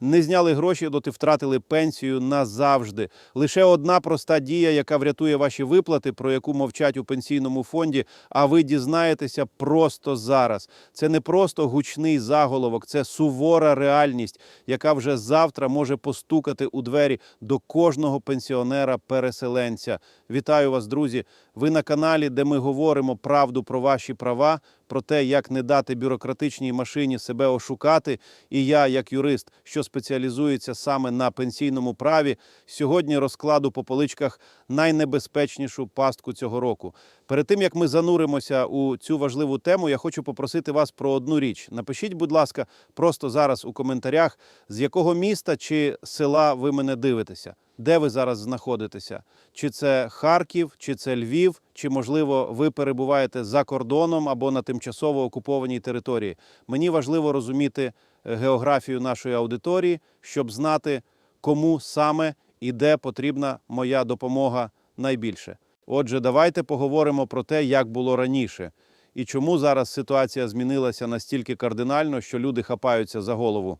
не зняли гроші, доти втратили пенсію назавжди. Лише одна проста дія, яка врятує ваші виплати, про яку мовчать у пенсійному фонді. А ви дізнаєтеся просто зараз. Це не просто гучний заголовок, це сувора реальність, яка вже завтра може постукати у двері до кожного пенсіонера-переселенця. Вітаю вас, друзі! Ви на каналі, де ми говоримо правду про ваші права, про те, як не дати бюрократичній машині себе ошукати. І я, як юрист, що спеціалізується саме на пенсійному праві, сьогодні розкладу по поличках найнебезпечнішу пастку цього року. Перед тим як ми зануримося у цю важливу тему, я хочу попросити вас про одну річ. Напишіть, будь ласка, просто зараз у коментарях, з якого міста чи села ви мене дивитеся. Де ви зараз знаходитеся? Чи це Харків, чи це Львів, чи можливо ви перебуваєте за кордоном або на тимчасово окупованій території? Мені важливо розуміти е, географію нашої аудиторії, щоб знати, кому саме і де потрібна моя допомога найбільше. Отже, давайте поговоримо про те, як було раніше, і чому зараз ситуація змінилася настільки кардинально, що люди хапаються за голову.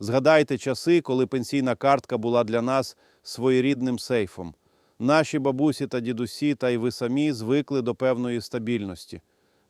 Згадайте часи, коли пенсійна картка була для нас своєрідним сейфом. Наші бабусі та дідусі, та й ви самі звикли до певної стабільності.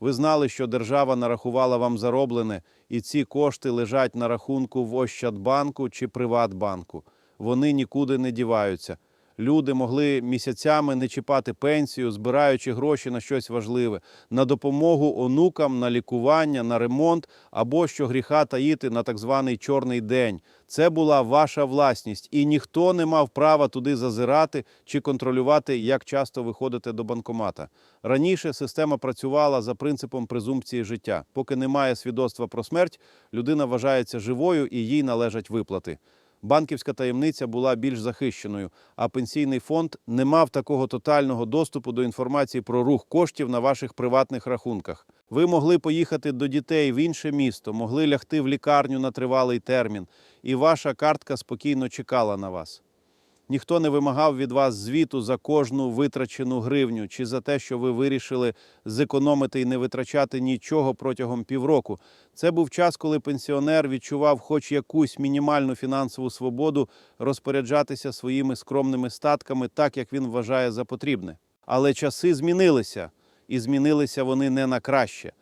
Ви знали, що держава нарахувала вам зароблене, і ці кошти лежать на рахунку в Ощадбанку чи Приватбанку. Вони нікуди не діваються. Люди могли місяцями не чіпати пенсію, збираючи гроші на щось важливе, на допомогу онукам, на лікування, на ремонт або що гріха таїти на так званий чорний день. Це була ваша власність, і ніхто не мав права туди зазирати чи контролювати, як часто ви ходите до банкомата. Раніше система працювала за принципом презумпції життя. Поки немає свідоцтва про смерть, людина вважається живою і їй належать виплати. Банківська таємниця була більш захищеною, а пенсійний фонд не мав такого тотального доступу до інформації про рух коштів на ваших приватних рахунках. Ви могли поїхати до дітей в інше місто, могли лягти в лікарню на тривалий термін, і ваша картка спокійно чекала на вас. Ніхто не вимагав від вас звіту за кожну витрачену гривню чи за те, що ви вирішили зекономити і не витрачати нічого протягом півроку. Це був час, коли пенсіонер відчував хоч якусь мінімальну фінансову свободу розпоряджатися своїми скромними статками так, як він вважає за потрібне. Але часи змінилися, і змінилися вони не на краще.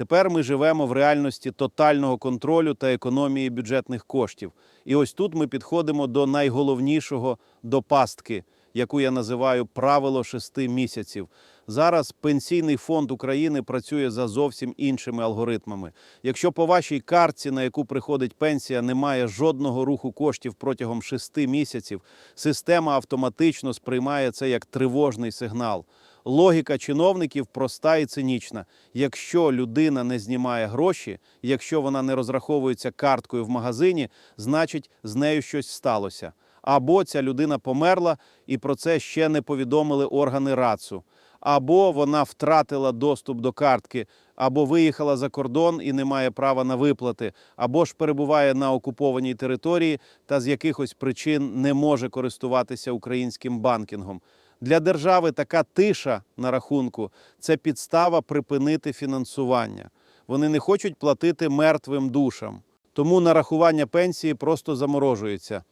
Тепер ми живемо в реальності тотального контролю та економії бюджетних коштів. І ось тут ми підходимо до найголовнішого до пастки, яку я називаю правило шести місяців. Зараз пенсійний фонд України працює за зовсім іншими алгоритмами. Якщо по вашій картці, на яку приходить пенсія, немає жодного руху коштів протягом шести місяців, система автоматично сприймає це як тривожний сигнал. Логіка чиновників проста і цинічна. Якщо людина не знімає гроші, якщо вона не розраховується карткою в магазині, значить з нею щось сталося. Або ця людина померла, і про це ще не повідомили органи РАЦУ. Або вона втратила доступ до картки, або виїхала за кордон і не має права на виплати, або ж перебуває на окупованій території та з якихось причин не може користуватися українським банкінгом. Для держави така тиша на рахунку це підстава припинити фінансування. Вони не хочуть платити мертвим душам. Тому нарахування пенсії просто заморожується.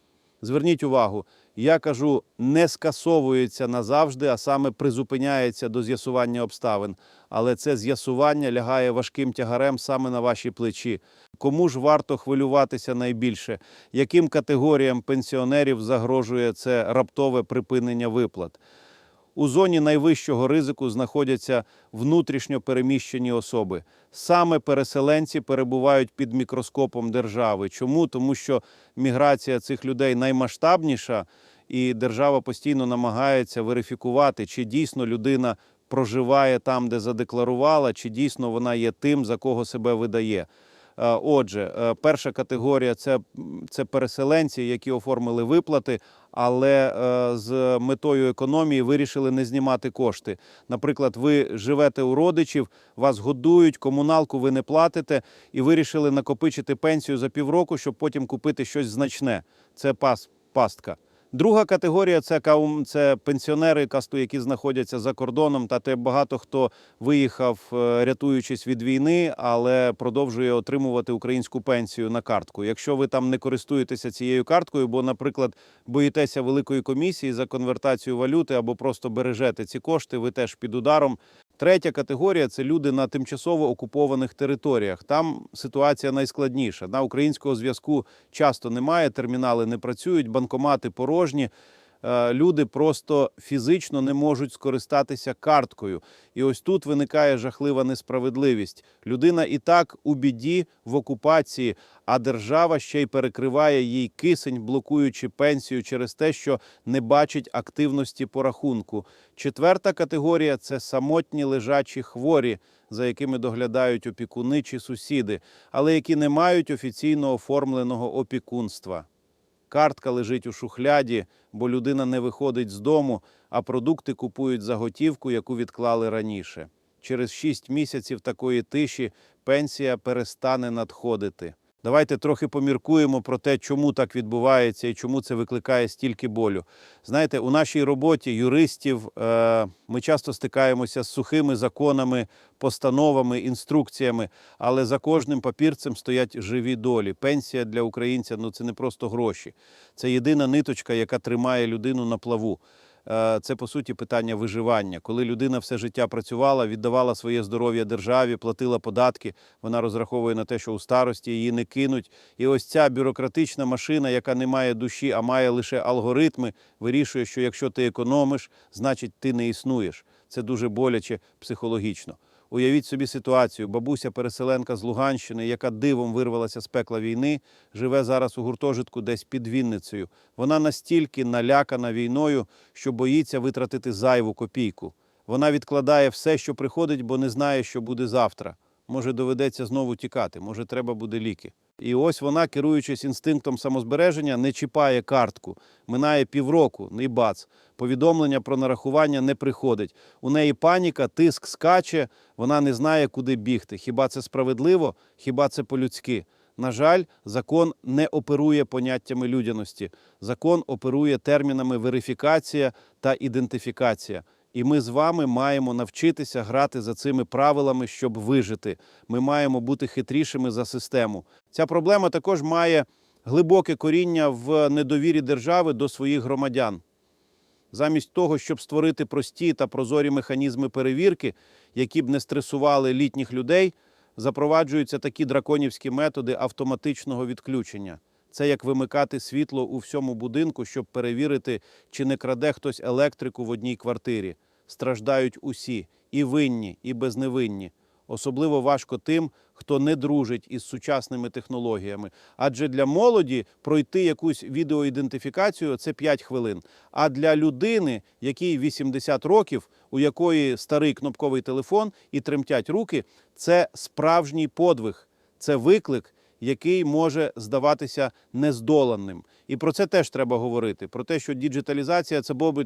Зверніть увагу, я кажу, не скасовується назавжди, а саме призупиняється до з'ясування обставин. Але це з'ясування лягає важким тягарем саме на ваші плечі. Кому ж варто хвилюватися найбільше? Яким категоріям пенсіонерів загрожує це раптове припинення виплат? У зоні найвищого ризику знаходяться внутрішньо переміщені особи. Саме переселенці перебувають під мікроскопом держави. Чому? Тому що міграція цих людей наймасштабніша, і держава постійно намагається верифікувати, чи дійсно людина проживає там, де задекларувала, чи дійсно вона є тим, за кого себе видає. Е, Отже, е, перша категорія це, це переселенці, які оформили виплати, але е, з метою економії вирішили не знімати кошти. Наприклад, ви живете у родичів, вас годують, комуналку ви не платите, і вирішили накопичити пенсію за півроку, щоб потім купити щось значне. Це пас, пастка. Друга категорія це це пенсіонери, касту, які знаходяться за кордоном. Та те багато хто виїхав, е, рятуючись від війни, але продовжує отримувати українську пенсію на картку. Якщо ви там не користуєтеся цією карткою, бо, наприклад, боїтеся великої комісії за конвертацію валюти або просто бережете ці кошти, ви теж під ударом. Третя категорія це люди на тимчасово окупованих територіях. Там ситуація найскладніша. На українського зв'язку часто немає, термінали не працюють, банкомати порожні. Е, Люди просто фізично не можуть скористатися карткою. І ось тут виникає жахлива несправедливість. Людина і так у біді в окупації, а держава ще й перекриває їй кисень, блокуючи пенсію через те, що не бачить активності по рахунку. Четверта категорія це самотні лежачі хворі, за якими доглядають опікуни чи сусіди, але які не мають офіційно оформленого опікунства. Картка лежить у шухляді, бо людина не виходить з дому, а продукти купують за готівку, яку відклали раніше. Через шість місяців такої тиші пенсія перестане надходити. Давайте трохи поміркуємо про те, чому так відбувається і чому це викликає стільки болю. Знаєте, у нашій роботі юристів е, ми часто стикаємося з сухими законами, постановами, інструкціями, але за кожним папірцем стоять живі долі. Пенсія для українця ну це не просто гроші. Це єдина ниточка, яка тримає людину на плаву. Е, Це по суті питання виживання. Коли людина все життя працювала, віддавала своє здоров'я державі, платила податки, вона розраховує на те, що у старості її не кинуть. І ось ця бюрократична машина, яка не має душі, а має лише алгоритми, вирішує, що якщо ти економиш, значить ти не існуєш. Це дуже боляче психологічно. Уявіть собі ситуацію: бабуся переселенка з Луганщини, яка дивом вирвалася з пекла війни, живе зараз у гуртожитку десь під Вінницею. Вона настільки налякана війною, що боїться витратити зайву копійку. Вона відкладає все, що приходить, бо не знає, що буде завтра. Може, доведеться знову тікати, може, треба буде ліки. І ось вона, керуючись інстинктом самозбереження, не чіпає картку. Минає півроку, не бац. Повідомлення про нарахування не приходить. У неї паніка, тиск скаче, вона не знає, куди бігти. Хіба це справедливо? Хіба це по-людськи? На жаль, закон не оперує поняттями людяності. Закон оперує термінами верифікація та ідентифікація. І ми з вами маємо навчитися грати за цими правилами, щоб вижити. Ми маємо бути хитрішими за систему. Ця проблема також має глибоке коріння в недовірі держави до своїх громадян. Замість того, щоб створити прості та прозорі механізми перевірки, які б не стресували літніх людей, запроваджуються такі драконівські методи автоматичного відключення. Це як вимикати світло у всьому будинку, щоб перевірити, чи не краде хтось електрику в одній квартирі. Страждають усі і винні, і безневинні. Особливо важко тим, хто не дружить із сучасними технологіями. Адже для молоді пройти якусь відеоідентифікацію це 5 хвилин. А для людини, якій 80 років, у якої старий кнопковий телефон і тремтять руки, це справжній подвиг, це виклик, який може здаватися нездоланним. І про це теж треба говорити. Про те, що діджиталізація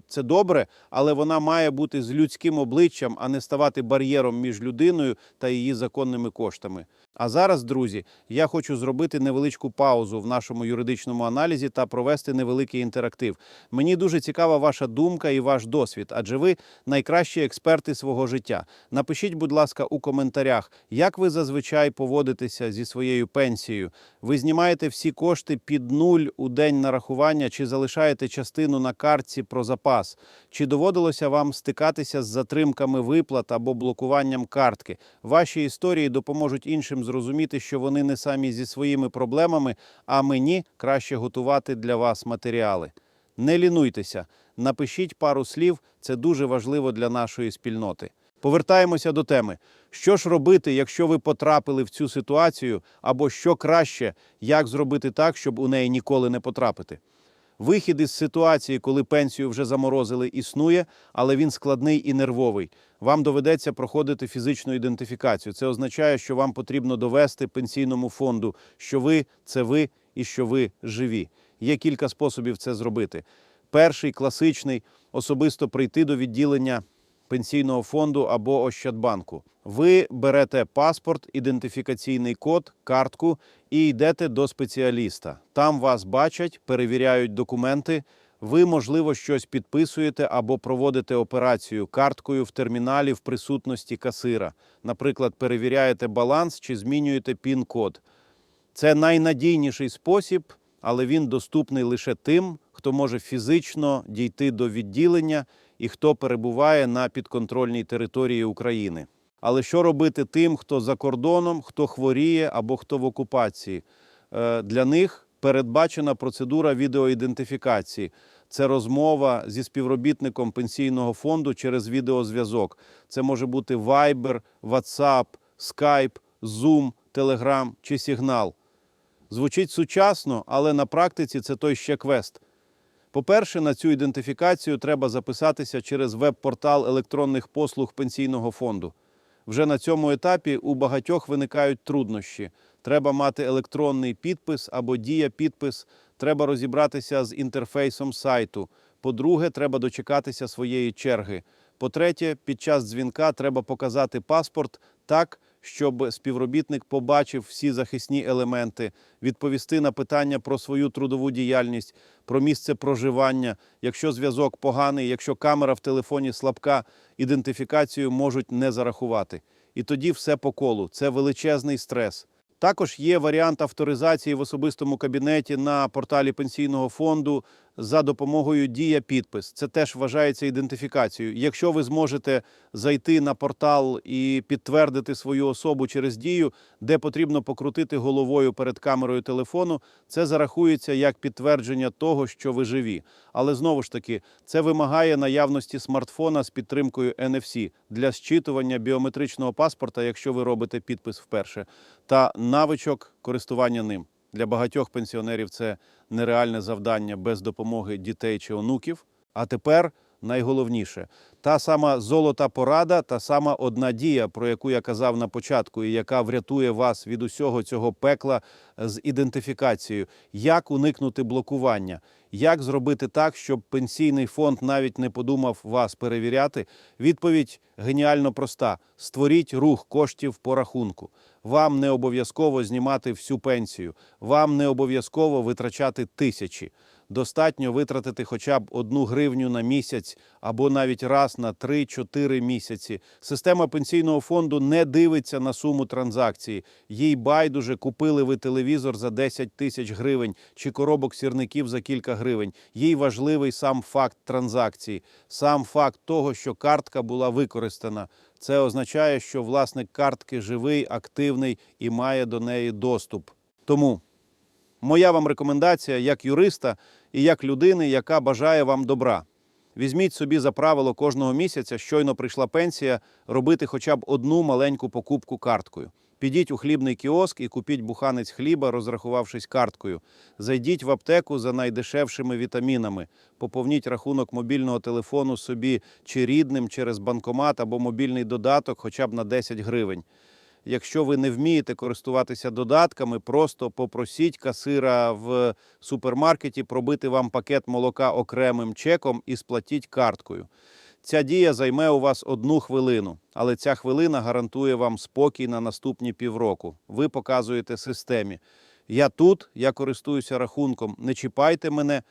це добре, але вона має бути з людським обличчям, а не ставати бар'єром між людиною та її законними коштами. А зараз, друзі, я хочу зробити невеличку паузу в нашому юридичному аналізі та провести невеликий інтерактив. Мені дуже цікава ваша думка і ваш досвід, адже ви найкращі експерти свого життя. Напишіть, будь ласка, у коментарях, як ви зазвичай поводитеся зі своєю пенсією. Ви знімаєте всі кошти під нуль у день нарахування, чи залишаєте частину на картці про запас? Чи доводилося вам стикатися з затримками виплат або блокуванням картки? Ваші історії допоможуть іншим зрозуміти, що вони не самі зі своїми проблемами, а мені краще готувати для вас матеріали. Не лінуйтеся, напишіть пару слів, це дуже важливо для нашої спільноти. Повертаємося до теми. Що ж робити, якщо ви потрапили в цю ситуацію, або що краще, як зробити так, щоб у неї ніколи не потрапити? Вихід із ситуації, коли пенсію вже заморозили, існує, але він складний і нервовий. Вам доведеться проходити фізичну ідентифікацію. Це означає, що вам потрібно довести пенсійному фонду, що ви це ви і що ви живі. Є кілька способів це зробити. Перший класичний особисто прийти до відділення пенсійного фонду або Ощадбанку. Ви берете паспорт, ідентифікаційний код, картку і йдете до спеціаліста. Там вас бачать, перевіряють документи. Ви, можливо, щось підписуєте або проводите операцію карткою в терміналі в присутності касира. Наприклад, перевіряєте баланс чи змінюєте пін-код. Це найнадійніший спосіб, але він доступний лише тим, хто може фізично дійти до відділення і хто перебуває на підконтрольній території України. Але що робити тим, хто за кордоном, хто хворіє або хто в окупації? Е, Для них передбачена процедура відеоідентифікації. Це розмова зі співробітником пенсійного фонду через відеозв'язок. Це може бути Viber, WhatsApp, Skype, Zoom, Telegram чи Signal. Звучить сучасно, але на практиці це той ще квест. По-перше, на цю ідентифікацію треба записатися через веб-портал електронних послуг пенсійного фонду. Вже на цьому етапі у багатьох виникають труднощі. Треба мати електронний підпис або дія підпис. Треба розібратися з інтерфейсом сайту. По-друге, треба дочекатися своєї черги. По-третє, під час дзвінка треба показати паспорт так, щоб співробітник побачив всі захисні елементи, відповісти на питання про свою трудову діяльність, про місце проживання. Якщо зв'язок поганий, якщо камера в телефоні слабка, ідентифікацію можуть не зарахувати. І тоді все по колу. Це величезний стрес. Також є варіант авторизації в особистому кабінеті на порталі пенсійного фонду за допомогою дія підпис. Це теж вважається ідентифікацією. Якщо ви зможете зайти на портал і підтвердити свою особу через дію, де потрібно покрутити головою перед камерою телефону, це зарахується як підтвердження того, що ви живі. Але знову ж таки, це вимагає наявності смартфона з підтримкою NFC для зчитування біометричного паспорта, якщо ви робите підпис вперше, та навичок користування ним. Для багатьох пенсіонерів це нереальне завдання без допомоги дітей чи онуків. А тепер найголовніше та сама золота порада, та сама одна дія, про яку я казав на початку, і яка врятує вас від усього цього пекла з ідентифікацією, як уникнути блокування, як зробити так, щоб пенсійний фонд навіть не подумав вас перевіряти. Відповідь геніально проста: створіть рух коштів по рахунку. Вам не обов'язково знімати всю пенсію, вам не обов'язково витрачати тисячі. Достатньо витратити хоча б одну гривню на місяць або навіть раз на 3-4 місяці. Система пенсійного фонду не дивиться на суму транзакції. Їй байдуже купили ви телевізор за 10 тисяч гривень чи коробок сірників за кілька гривень. Їй важливий сам факт транзакції, сам факт того, що картка була використана. Це означає, що власник картки живий, активний і має до неї доступ. Тому моя вам рекомендація як юриста і як людини, яка бажає вам добра. Візьміть собі за правило кожного місяця, щойно прийшла пенсія, робити хоча б одну маленьку покупку карткою. Підіть у хлібний кіоск і купіть буханець хліба, розрахувавшись карткою. Зайдіть в аптеку за найдешевшими вітамінами. Поповніть рахунок мобільного телефону собі чи рідним через банкомат або мобільний додаток хоча б на 10 гривень. Якщо ви не вмієте користуватися додатками, просто попросіть касира в супермаркеті пробити вам пакет молока окремим чеком і сплатіть карткою. Ця дія займе у вас одну хвилину, але ця хвилина гарантує вам спокій на наступні півроку. Ви показуєте системі. Я тут, я користуюся рахунком. Не чіпайте мене.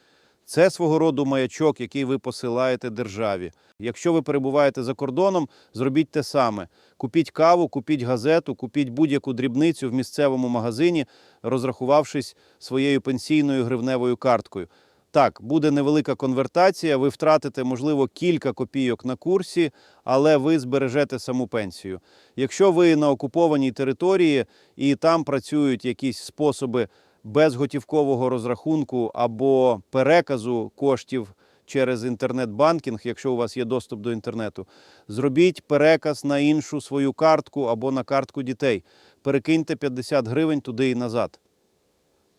Це свого роду маячок, який ви посилаєте державі. Якщо ви перебуваєте за кордоном, зробіть те саме: купіть каву, купіть газету, купіть будь-яку дрібницю в місцевому магазині, розрахувавшись своєю пенсійною гривневою карткою. Так, буде невелика конвертація, ви втратите, можливо, кілька копійок на курсі, але ви збережете саму пенсію. Якщо ви на окупованій території і там працюють якісь способи безготівкового розрахунку або переказу коштів через інтернет-банкінг, якщо у вас є доступ до інтернету, зробіть переказ на іншу свою картку або на картку дітей. Перекиньте 50 гривень туди і назад.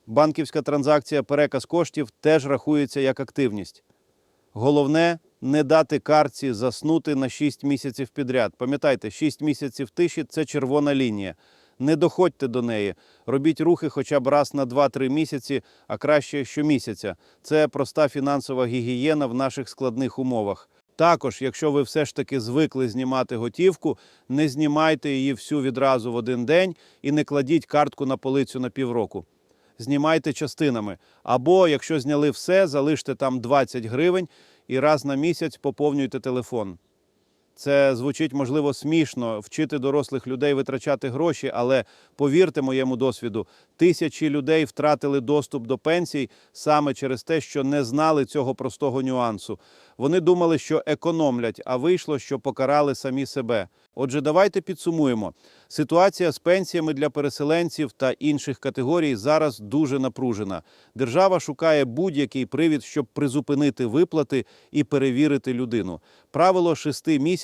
Банківська транзакція переказ коштів теж рахується як активність. Головне не дати картці заснути на 6 місяців підряд. Пам'ятайте, 6 місяців тиші це червона лінія. Не доходьте до неї. Робіть рухи хоча б раз на 2-3 місяці, а краще щомісяця. Це проста фінансова гігієна в наших складних умовах. Також, якщо ви все ж таки звикли знімати готівку, не знімайте її всю відразу в один день і не кладіть картку на полицю на півроку. знімайте частинами. Або, якщо зняли все, залиште там 20 гривень і раз на місяць поповнюйте телефон. Це звучить можливо смішно вчити дорослих людей витрачати гроші, але повірте моєму досвіду, тисячі людей втратили доступ до пенсій саме через те, що не знали цього простого нюансу. Вони думали, що економлять, а вийшло, що покарали самі себе. Отже, давайте підсумуємо. Ситуація з пенсіями для переселенців та інших категорій зараз дуже напружена. Держава шукає будь-який привід, щоб призупинити виплати і перевірити людину. Правило шести місяців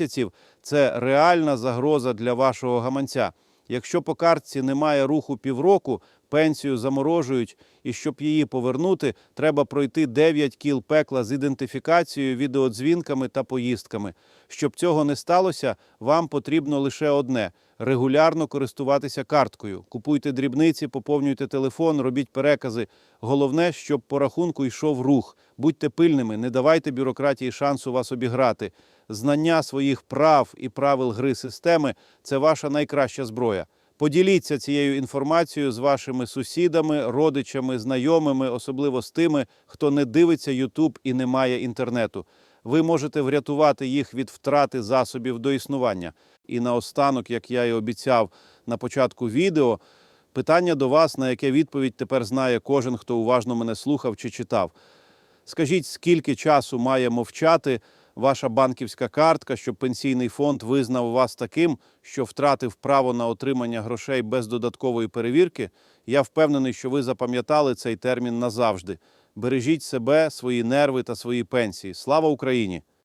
це реальна загроза для вашого гаманця. Якщо по картці немає руху півроку, пенсію заморожують, і щоб її повернути, треба пройти 9 кіл пекла з ідентифікацією, відеодзвінками та поїздками. Щоб цього не сталося, вам потрібно лише одне регулярно користуватися карткою. Купуйте дрібниці, поповнюйте телефон, робіть перекази. Головне, щоб по рахунку йшов рух. Будьте пильними, не давайте бюрократії шансу вас обіграти. Знання своїх прав і правил гри системи це ваша найкраща зброя. Поділіться цією інформацією з вашими сусідами, родичами, знайомими, особливо з тими, хто не дивиться Ютуб і не має інтернету. Ви можете врятувати їх від втрати засобів до існування. І наостанок, як я і обіцяв на початку відео, питання до вас, на яке відповідь тепер знає кожен, хто уважно мене слухав чи читав. Скажіть, скільки часу має мовчати ваша банківська картка, щоб пенсійний фонд визнав вас таким, що втратив право на отримання грошей без додаткової перевірки? Я впевнений, що ви запам'ятали цей термін назавжди. Бережіть себе, свої нерви та свої пенсії. Слава Україні!